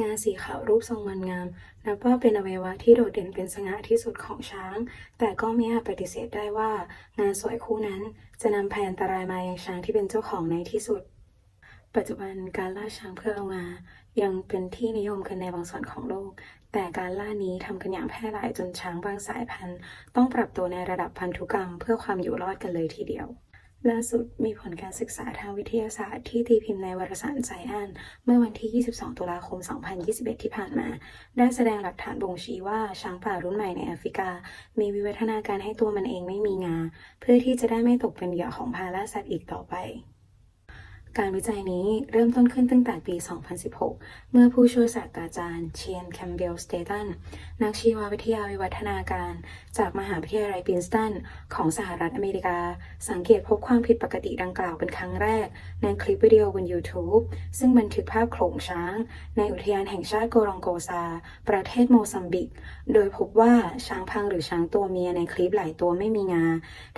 งาสีขาวรูปทรงมันงาม นับว่าเป็นอวัยวะที่โดดเด่นเป็นสง่าที่สุดของช้าง แต่ก็ไม่อาจปฏิเสธได้ว่า งานสวยคู่นั้น จะนำภัยอันตรายมายังช้างที่เป็นเจ้าของในที่สุด ปัจจุบันการล่าช้างเพื่อเอางา ยังเป็นที่นิยมกันในบางส่วนของโลก แต่การล่านี้ทำกันอย่างแพร่หลายจนช้างบางสายพันธุ์ ต้องปรับตัวในระดับพันธุกรรม เพื่อความอยู่รอดกันเลยทีเดียว ล่าสุดมีผลการศึกษาทางวิทยาศาสตร์ที่ตีพิมพ์ในวารสารไซแอนเมื่อวันที่ 22 ตุลาคม 2021 ที่ผ่านมา ได้แสดงหลักฐานบ่งชี้ว่าช้างป่ารุ่นใหม่ในแอฟริกา มีวิวัฒนาการให้ตัวมันเองไม่มีงา เพื่อที่จะได้ไม่ตกเป็นเหยื่อของพาล่าสัตว์อีกต่อไป การวิจัยนี้เริ่มต้นขึ้นตั้งแต่ปี 2016 เมื่อผู้ช่วยศาสตราจารย์เชียนแคมเบลสเตตัน นักชีววิทยาวิวัฒนาการ จากมหาวิทยาลัยปินสตัน ของสหรัฐอเมริกา สังเกตพบความผิดปกติดังกล่าวเป็นครั้งแรก ในคลิปวิดีโอบน YouTube ซึ่งบันทึกภาพโขลงช้าง ในอุทยานแห่งชาติโกรองโกซา ประเทศโมซัมบิก โดยพบว่าช้างพังหรือช้างตัวเมียในคลิปหลายตัวไม่มีงา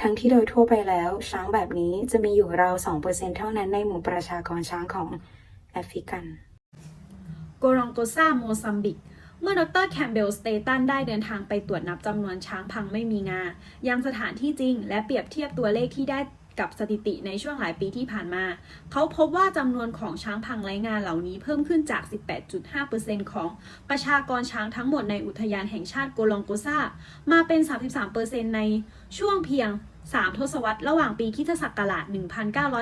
ทั้งที่โดยทั่วไปแล้ว ช้างแบบนี้จะมีอยู่ราว 2%เท่านั้นในหมู่ประชากรช้างของแอฟริกันโกรองโกซาโมซัมบิก เมื่อดรแคมเบลสเตตันได้เดินทางไปตรวจนับจำนวนช้างพังไม่มีงายังสถานที่จริง และเปรียบเทียบตัวเลขที่ได้ กับสถิติในช่วงหลายปีที่ผ่านมา เขาพบว่าจำนวนของช้างพังไร้งาเหล่านี้เพิ่มขึ้นจาก 18.5%ของประชากรช้างทั้งหมดในอุทยานแห่งชาติโกลองโกซามาเป็น 33%ในช่วงเพียง 3 ทศวรรษระหว่างปีคริสตศักราช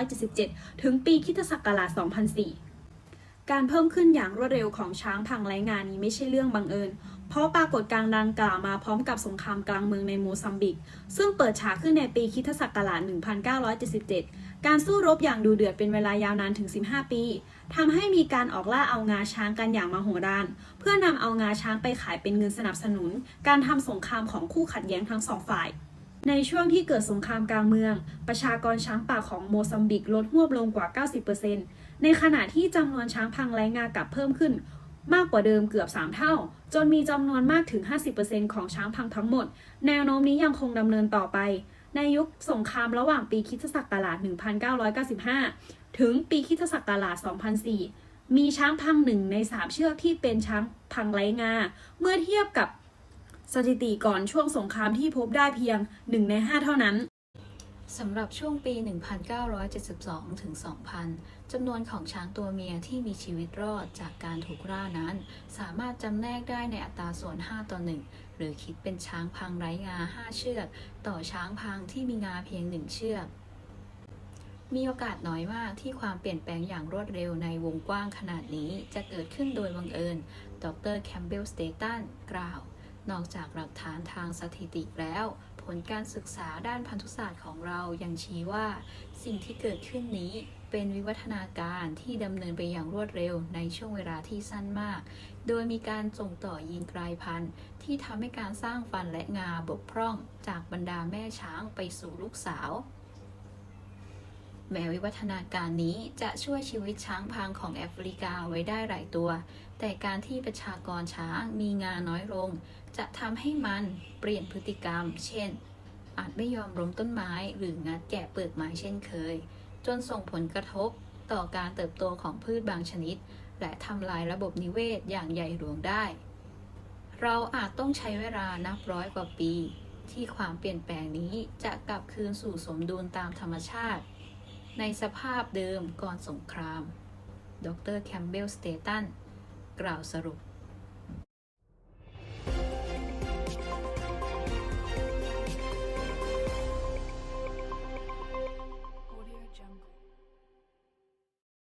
1977 ถึงปีคริสตศักราช 2004การเพิ่มขึ้นอย่างรวดเร็วของช้างพังไร้งานนี้ไม่ใช่เรื่องบังเอิญ เพราะปรากฏการณ์ดังกล่าวมาพร้อมกับสงครามกลางเมืองในโมซัมบิก ซึ่งเปิดฉากขึ้นในปีคริสตศักราช 1977 การสู้รบอย่างดูเดือดเป็นเวลายาวนานถึง 15 ปีทำให้มีการออกล่าเอางาช้างกันอย่างมาโหฬารเพื่อนำเอางาช้างไปขายเป็นเงินสนับสนุน การทำสงครามของคู่ขัดแย้งทั้งสองฝ่ายในช่วงที่เกิดสงครามกลางเมือง ประชากรช้างป่าของโมซัมบิกลดหวบลงกว่า 90%ในขณะที่จำนวนช้างพังไรงากลับเพิ่มขึ้น มากกว่าเดิมเกือบ 3 เท่า จนมีจำนวนมากถึง 50%ของช้างพังทั้งหมด แนวโน้มนี้ยังคงดำเนินต่อไป ในยุคสงครามระหว่างปีคริสตศักราช 1995 ถึงปีคริสตศักราช 2004 มีช้างพังหนึ่งใน 3 เชือกที่เป็นช้างพังไร้งา เมื่อเทียบกับสถิติก่อนช่วงสงครามที่พบได้เพียง 1 ใน 5 เท่านั้น สำหรับช่วงปี 1972 ถึง 2000 จำนวนของช้างตัวเมียที่มีชีวิตรอดจากการถูกล่านั้น สามารถจำแนกได้ในอัตราส่วน 5 ต่อ 1 หรือคิดเป็นช้างพังไร้งา 5 เชือก ต่อช้างพังที่มีงาเพียง 1 เชือก มีโอกาสน้อยมากที่ความเปลี่ยนแปลงอย่างรวดเร็วในวงกว้างขนาดนี้จะเกิดขึ้นโดยบังเอิญ ดรแคมเบลสเตตันกล่าว นอกจากหลักฐานทางสถิติแล้ว ผลการศึกษาด้านพันธุศาสตร์ของเรายังชี้ว่า สิ่งที่เกิดขึ้นนี้เป็นวิวัฒนาการที่ดำเนินไปอย่างรวดเร็วในช่วงเวลาที่สั้นมาก โดยมีการส่งต่อยีนกลายพันธุ์ ที่ทำให้การสร้างฟันและงาบกพร่อง จากบรรดาแม่ช้างไปสู่ลูกสาว แม้วิวัฒนาการนี้จะช่วยชีวิตช้างพังของแอฟริกาไว้ได้หลายตัว แต่การที่ประชากรช้างมีงาน้อยลง จะทำให้มันเปลี่ยนพฤติกรรม เช่น อาจไม่ยอมล้มต้นไม้หรืองัดแกะเปลือกไม้เช่นเคย จนส่งผลกระทบต่อการเติบโตของพืชบางชนิด และทำลายระบบนิเวศอย่างใหญ่หลวงได้ เราอาจต้องใช้เวลานับร้อยกว่าปี ที่ความเปลี่ยนแปลงนี้จะกลับคืนสู่สมดุลตามธรรมชาติ ในสภาพเดิมก่อนสงคราม ดรแคมเบลสเตตันกล่าวสรุป